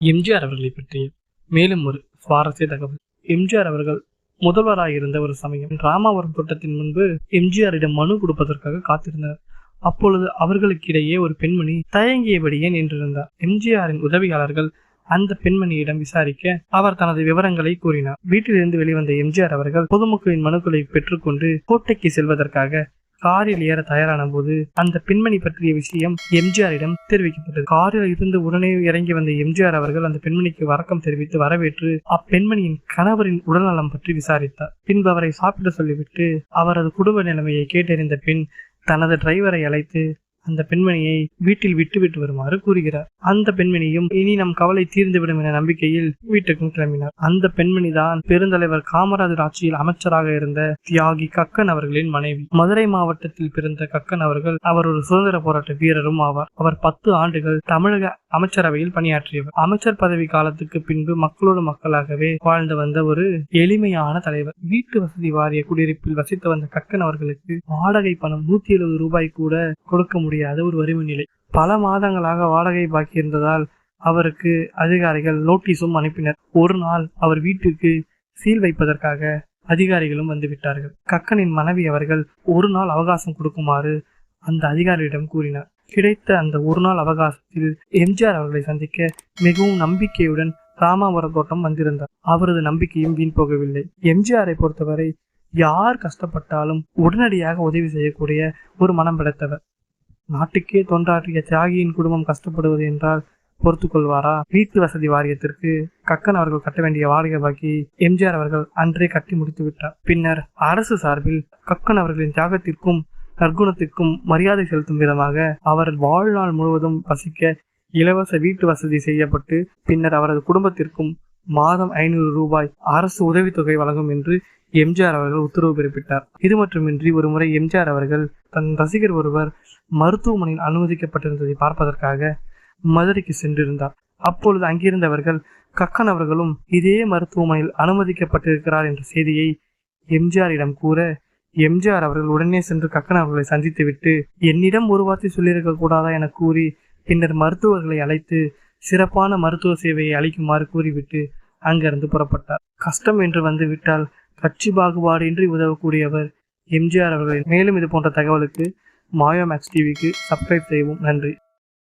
எம்ஜிஆர் அவர்களை பற்றிய மேலும் ஒரு சுவாரஸ்ய தகவல். எம்ஜிஆர் அவர்கள் முதல்வராக இருந்த ஒரு சமயம் ராமாவரம் தோட்டத்தின் முன்பு எம்ஜிஆரிடம் மனு கொடுப்பதற்காக காத்திருந்தனர் அப்பொழுது அவர்களுக்கிடையே ஒரு பெண்மணி தயங்கியபடியே நின்றிருந்தார். எம்ஜிஆரின் உதவியாளர்கள் அந்த பெண்மணியிடம் விசாரிக்க அவர் தனது விவரங்களை கூறினார். வீட்டிலிருந்து வெளிவந்த எம்ஜிஆர் அவர்கள் பொதுமக்களின் மனுக்களை பெற்றுக்கொண்டு கோட்டைக்கு செல்வதற்காக காரில் ஏற தயாரான போது அந்த பெண்மணி பற்றிய விஷயம் எம்ஜிஆரிடம் தெரிவிக்கப்பட்டது. காரில் இருந்து உடனே இறங்கி வந்த எம்ஜிஆர் அவர்கள் அந்த பெண்மணிக்கு வரக்கம் தெரிவித்து வரவேற்று அப்பெண்மணியின் கணவரின் உடல்நலம் பற்றி விசாரித்தார். பின்பு அவரை சாப்பிட சொல்லிவிட்டு அவரது குடும்ப நிலைமையை கேட்டறிந்த பின் தனது டிரைவரை அழைத்து அந்த பெண்மணியை வீட்டில் விட்டுவிட்டு வருமாறு கூறுகிறார். அந்த பெண்மணியும் இனி நம் கவலை தீர்ந்துவிடும் என நம்பிக்கையில் வீட்டுக்கும் கிளம்பினார். அந்த பெண்மணி தான் பெருந்தலைவர் காமராஜர் ஆட்சியில் அமைச்சராக இருந்த தியாகி கக்கன் அவர்களின் மனைவி. மதுரை மாவட்டத்தில் பிறந்த கக்கன் அவர்கள் அவர் ஒரு சுதந்திர போராட்ட வீரரும் ஆவார். அவர் பத்து ஆண்டுகள் தமிழக அமைச்சரவையில் பணியாற்றியவர். அமைச்சர் பதவி காலத்துக்கு பின்பு மக்களோடு மக்களாகவே வாழ்ந்து வந்த ஒரு எளிமையான தலைவர். வீட்டு வசதி வாரிய குடியிருப்பில் வசித்து வந்த கக்கன் அவர்களுக்கு வாடகை பணம் நூத்தி எழுபது ரூபாய் கூட கொடுக்க முடியும் முடியாத ஒரு வறுமை நிலை. பல மாதங்களாக வாடகை பாக்கி இருந்ததால் அவருக்கு அதிகாரிகள் நோட்டீஸும் அனுப்பினர். ஒரு நாள் அவர் வீட்டுக்கு சீல் வைப்பதற்காக அதிகாரிகளும் வந்துவிட்டார்கள் கக்கனின் மனைவி அவர்கள் ஒரு நாள் அவகாசம் கொடுக்குமாறு அந்த அதிகாரியிடம் கூறினார். கிடைத்த அந்த ஒரு நாள் அவகாசத்தில் எம்ஜிஆர் அவர்களை சந்திக்க மிகவும் நம்பிக்கையுடன் ராமாபுரம் தோட்டம் வந்திருந்தார். அவரது நம்பிக்கையும் வீண் போகவில்லை. எம்ஜிஆரை பொறுத்தவரை யார் கஷ்டப்பட்டாலும் உடனடியாக உதவி செய்யக்கூடிய ஒரு மனம் படைத்தவர். நாட்டுக்கே தொண்டாற்றிய தியாகியின் குடும்பம் கஷ்டப்படுவது என்றால் பொறுத்து கொள்வாரா? வீட்டு வசதி வாரியத்திற்கு கக்கன் அவர்கள் கட்ட வேண்டிய வாடகை பாக்கி எம்ஜிஆர் அவர்கள் அன்றே கட்டி முடித்து விட்டார். பின்னர் அரசு சார்பில் கக்கன் அவர்களின் தியாகத்திற்கும் நற்குணத்திற்கும் மரியாதை செலுத்தும் விதமாக அவர் வாழ்நாள் முழுவதும் வசிக்க இலவச வீட்டு வசதி செய்யப்பட்டு பின்னர் அவரது குடும்பத்திற்கும் மாதம் ஐநூறு ரூபாய் அரசு உதவித்தொகை வழங்கும் என்று எம்ஜிஆர் அவர்கள் உத்தரவு பிறப்பித்தார். இது மட்டுமின்றி ஒருமுறை எம்ஜிஆர் அவர்கள் தன் ரசிகர் ஒருவர் மருத்துவமனையில் அனுமதிக்கப்பட்டிருந்ததை பார்ப்பதற்காக மதுரைக்கு சென்றிருந்தார். அப்பொழுது அங்கிருந்தவர்கள் கக்கன் அவர்களும் இதே மருத்துவமனையில் அனுமதிக்கப்பட்டிருக்கிறார் என்ற செய்தியை எம்ஜிஆரிடம் கூற எம்ஜிஆர் அவர்கள் உடனே சென்று கக்கன் அவர்களை சந்தித்துவிட்டு என்னிடம் ஒரு வார்த்தை சொல்லியிருக்க கூடாதா? என கூறி பின்னர் மருத்துவர்களை அழைத்து சிறப்பான மருத்துவ சேவையை அளிக்குமாறு கூறிவிட்டு அங்கிருந்து புறப்பட்டார். கஷ்டம் என்று வந்து விட்டால் கட்சி பாகுபாடின்றி உதவக்கூடியவர் எம்ஜிஆர் அவர்கள். மேலும் இது போன்ற தகவலுக்கு மாயோ மேக்ஸ் டிவிக்கு சப்ஸ்கிரைப் செய்யவும் நன்றி.